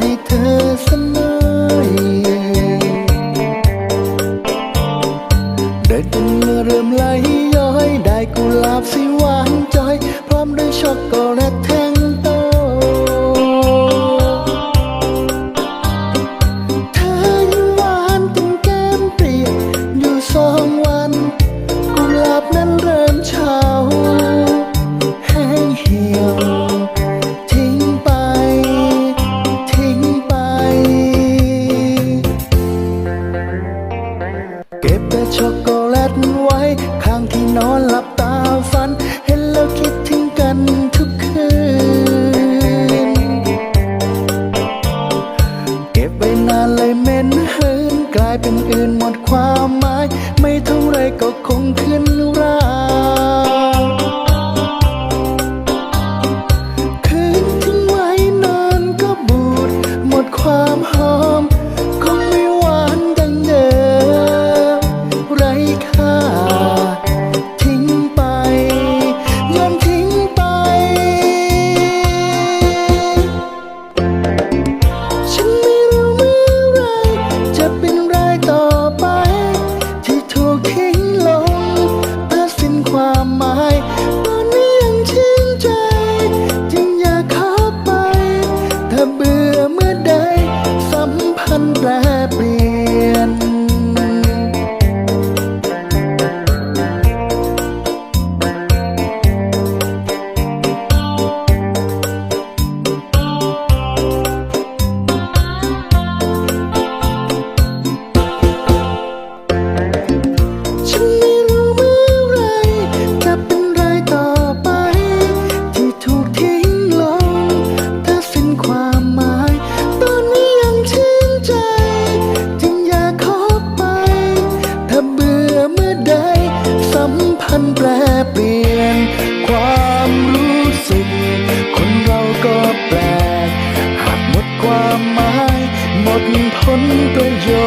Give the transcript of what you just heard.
ให้เธอเสมอเด็ดเมื่อเริ่มไหลย้อย ได้กุลาบสีหวานจพร้อมด้วยช็อกโกแลตแท่งโต เธอหวานจนแก้มเปลี่ยนอยู่สอง 척거 For me tôi rồi